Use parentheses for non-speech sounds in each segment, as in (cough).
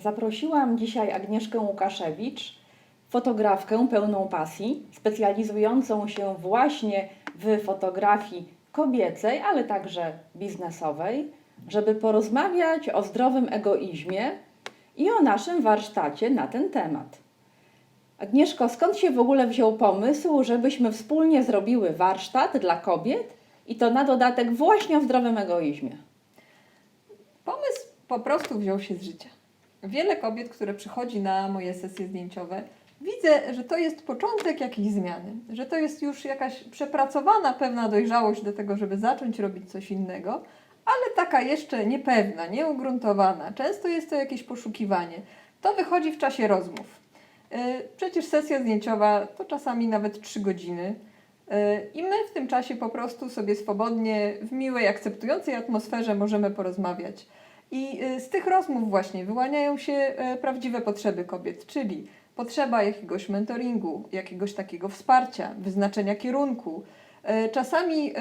Zaprosiłam dzisiaj Agnieszkę Łukaszewicz, fotografkę pełną pasji, specjalizującą się właśnie w fotografii kobiecej, ale także biznesowej, żeby porozmawiać o zdrowym egoizmie i o naszym warsztacie na ten temat. Agnieszko, skąd się w ogóle wziął pomysł, żebyśmy wspólnie zrobiły warsztat dla kobiet i to na dodatek właśnie o zdrowym egoizmie? Pomysł po prostu wziął się z życia. Wiele kobiet, które przychodzi na moje sesje zdjęciowe, widzę, że to jest początek jakiejś zmiany, że to jest już jakaś przepracowana pewna dojrzałość do tego, żeby zacząć robić coś innego, ale taka jeszcze niepewna, nieugruntowana. Często jest to jakieś poszukiwanie. To wychodzi w czasie rozmów. Yy, Przecież sesja zdjęciowa to czasami nawet 3 godziny. Yy, I my w tym czasie po prostu sobie swobodnie, w miłej, akceptującej atmosferze możemy porozmawiać. I y, z tych rozmów właśnie wyłaniają się e, prawdziwe potrzeby kobiet, czyli potrzeba jakiegoś mentoringu, jakiegoś takiego wsparcia, wyznaczenia kierunku. E, Czasami i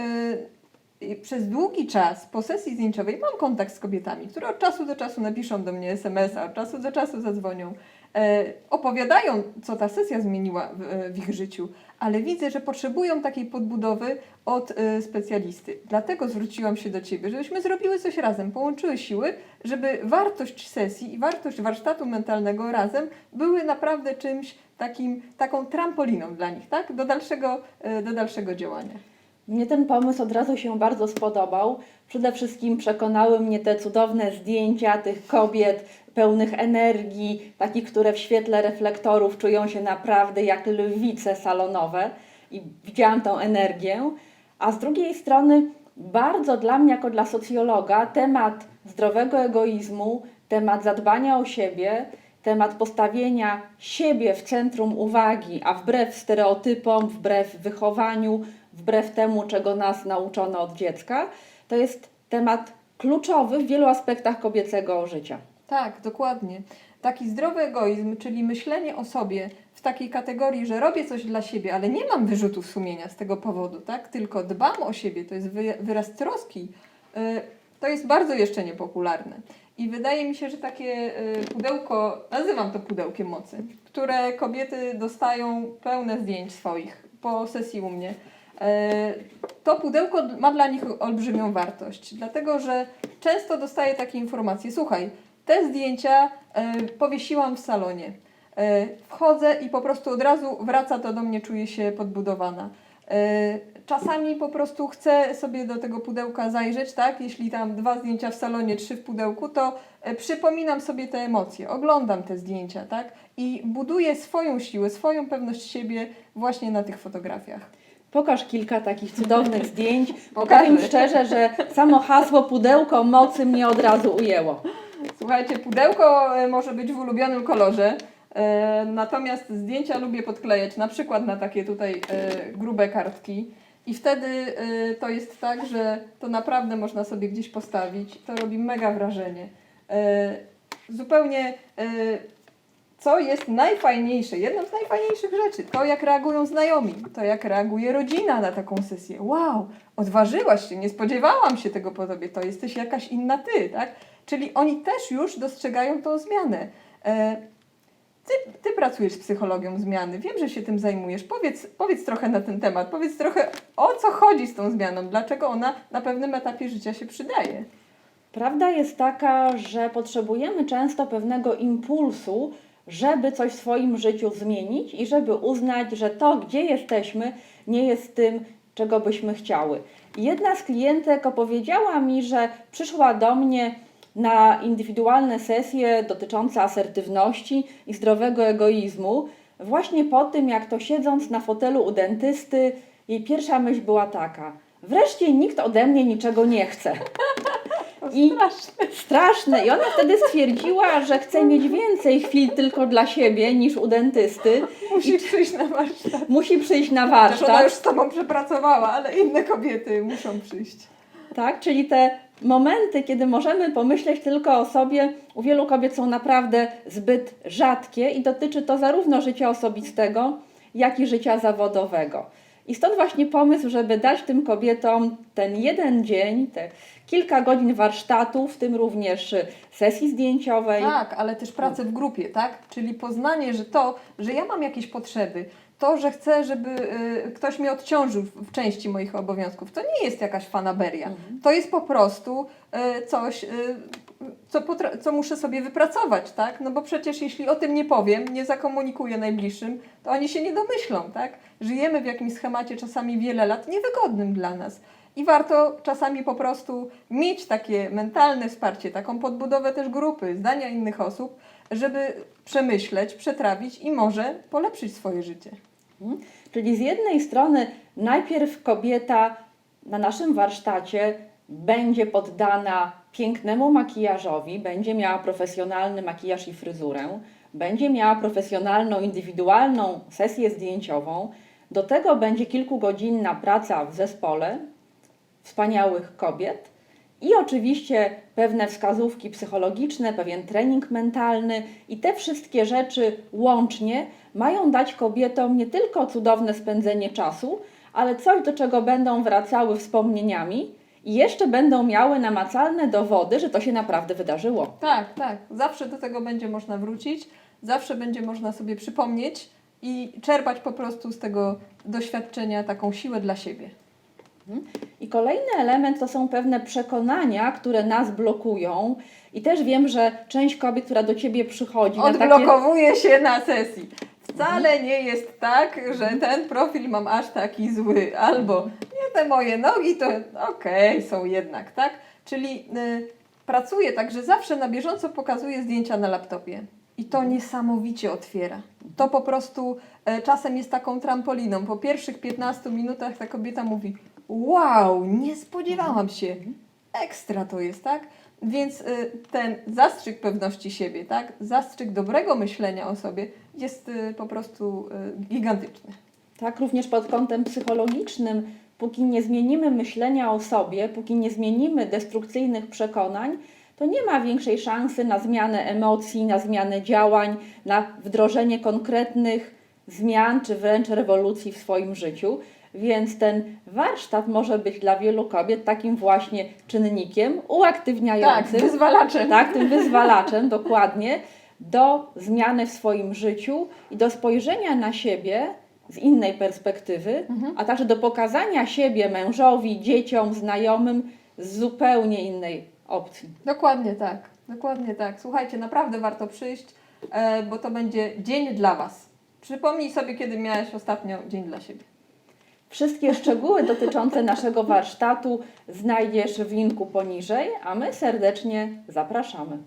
przez długi czas po sesji zdjęciowej mam kontakt z kobietami, które od czasu do czasu napiszą do mnie SMS-a, od czasu do czasu zadzwonią, e, opowiadają, co ta sesja zmieniła w, e, w ich życiu, ale widzę, że potrzebują takiej podbudowy od e, specjalisty. Dlatego zwróciłam się do Ciebie, żebyśmy zrobiły coś razem, połączyły siły, żeby wartość sesji i wartość warsztatu mentalnego razem były naprawdę czymś takim, taką trampoliną dla nich, tak? Do dalszego, do dalszego działania. Mnie ten pomysł od razu się bardzo spodobał. Przede wszystkim przekonały mnie te cudowne zdjęcia tych kobiet pełnych energii, takich, które w świetle reflektorów czują się naprawdę jak lwice salonowe i widziałam tą energię. A z drugiej strony bardzo dla mnie jako dla socjologa temat zdrowego egoizmu, temat zadbania o siebie, temat postawienia siebie w centrum uwagi, a wbrew stereotypom, wbrew wychowaniu, wbrew temu, czego nas nauczono od dziecka, to jest temat kluczowy w wielu aspektach kobiecego życia. Tak, dokładnie. Taki zdrowy egoizm, czyli myślenie o sobie w takiej kategorii, że robię coś dla siebie, ale nie mam wyrzutów sumienia z tego powodu, tak? Tylko dbam o siebie, to jest wy- wyraz troski, y, to jest bardzo jeszcze niepopularne. I wydaje mi się, że takie y, pudełko, nazywam to pudełkiem mocy, które kobiety dostają pełne zdjęć swoich po sesji u mnie. E, To pudełko ma dla nich olbrzymią wartość, dlatego że często dostaję takie informacje: słuchaj, te zdjęcia e, powiesiłam w salonie. E, Wchodzę i po prostu od razu wraca to do mnie, czuję się podbudowana. Czasami po prostu chcę sobie do tego pudełka zajrzeć, tak? Jeśli tam dwa zdjęcia w salonie, trzy w pudełku, to przypominam sobie te emocje, oglądam te zdjęcia, tak? I buduję swoją siłę, swoją pewność siebie właśnie na tych fotografiach. Pokaż kilka takich cudownych (laughs) zdjęć. Powiem szczerze, że samo hasło pudełko mocy mnie od razu ujęło. Słuchajcie, pudełko e, może być w ulubionym kolorze, e, natomiast zdjęcia lubię podklejać na przykład na takie tutaj e, grube kartki. I wtedy e, to jest tak, że to naprawdę można sobie gdzieś postawić. To robi mega wrażenie. E, zupełnie e, co jest najfajniejsze, jedną z najfajniejszych rzeczy, to jak reagują znajomi, to jak reaguje rodzina na taką sesję. Wow, odważyłaś się, nie spodziewałam się tego po tobie, to jesteś jakaś inna ty, tak? Czyli oni też już dostrzegają tą zmianę. E, Ty, ty pracujesz z psychologią zmiany, wiem, że się tym zajmujesz. Powiedz, powiedz trochę na ten temat, powiedz trochę o co chodzi z tą zmianą, dlaczego ona na pewnym etapie życia się przydaje. Prawda jest taka, że potrzebujemy często pewnego impulsu, żeby coś w swoim życiu zmienić i żeby uznać, że to, gdzie jesteśmy, nie jest tym, czego byśmy chciały. Jedna z klientek opowiedziała mi, że przyszła do mnie na indywidualne sesje dotyczące asertywności i zdrowego egoizmu, właśnie po tym, jak to siedząc na fotelu u dentysty, jej pierwsza myśl była taka: wreszcie nikt ode mnie niczego nie chce. I straszne. I ona wtedy stwierdziła, że chce mieć więcej chwil tylko dla siebie niż u dentysty. Musisz przyjść na warsztat. Musi przyjść na Też ona już warsztat. z tobą przepracowała, ale inne kobiety muszą przyjść. Tak? Czyli te momenty, kiedy możemy pomyśleć tylko o sobie, u wielu kobiet są naprawdę zbyt rzadkie i dotyczy to zarówno życia osobistego, jak i życia zawodowego. I stąd właśnie pomysł, żeby dać tym kobietom ten jeden dzień, te kilka godzin warsztatu, w tym również sesji zdjęciowej. Tak, ale też pracę w grupie, tak? Czyli poznanie, że to, że ja mam jakieś potrzeby, to, że chcę, żeby y, ktoś mnie odciążył w, części moich obowiązków, to nie jest jakaś fanaberia. To jest po prostu y, coś, y, co, co muszę sobie wypracować, tak? No bo przecież jeśli o tym nie powiem, nie zakomunikuję najbliższym, to oni się nie domyślą, tak? Żyjemy w jakimś schemacie czasami wiele lat niewygodnym dla nas. I warto czasami po prostu mieć takie mentalne wsparcie, taką podbudowę też grupy, zdania innych osób, żeby przemyśleć, przetrawić i może polepszyć swoje życie. Mhm. Czyli z jednej strony najpierw kobieta na naszym warsztacie będzie poddana pięknemu makijażowi, będzie miała profesjonalny makijaż i fryzurę, będzie miała profesjonalną, indywidualną sesję zdjęciową. Do tego będzie kilkugodzinna praca w zespole wspaniałych kobiet i oczywiście pewne wskazówki psychologiczne, pewien trening mentalny i te wszystkie rzeczy łącznie mają dać kobietom nie tylko cudowne spędzenie czasu, ale coś, do czego będą wracały wspomnieniami i jeszcze będą miały namacalne dowody, że to się naprawdę wydarzyło. Tak, tak. Zawsze do tego będzie można wrócić, zawsze będzie można sobie przypomnieć i czerpać po prostu z tego doświadczenia taką siłę dla siebie. I kolejny element to są pewne przekonania, które nas blokują. I też wiem, że część kobiet, która do ciebie przychodzi, na takie Odblokowuje się na sesji. Wcale nie jest tak, że ten profil mam aż taki zły, albo te moje nogi to okej, są jednak, tak? Czyli y, pracuję tak, że zawsze na bieżąco pokazuję zdjęcia na laptopie. I to niesamowicie otwiera. To po prostu e, czasem jest taką trampoliną. Po pierwszych 15 minutach ta kobieta mówi: Wow, nie spodziewałam się. Ekstra to jest, tak? Więc y, ten zastrzyk pewności siebie, tak? Zastrzyk dobrego myślenia o sobie jest y, po prostu y, gigantyczny. Tak, również pod kątem psychologicznym, póki nie zmienimy myślenia o sobie, póki nie zmienimy destrukcyjnych przekonań, to nie ma większej szansy na zmianę emocji, na zmianę działań, na wdrożenie konkretnych zmian czy wręcz rewolucji w swoim życiu. Więc ten warsztat może być dla wielu kobiet takim właśnie czynnikiem Tak, uaktywniającym wyzwalaczem. tak, tym wyzwalaczem dokładnie do zmiany w swoim życiu i do spojrzenia na siebie z innej perspektywy, a także do pokazania siebie mężowi, dzieciom, znajomym z zupełnie innej opcji. Dokładnie tak, dokładnie tak. Słuchajcie, naprawdę warto przyjść, e, bo to będzie dzień dla Was. Przypomnij sobie, kiedy miałeś ostatnio dzień dla siebie. Wszystkie szczegóły dotyczące naszego warsztatu znajdziesz w linku poniżej, a my serdecznie zapraszamy.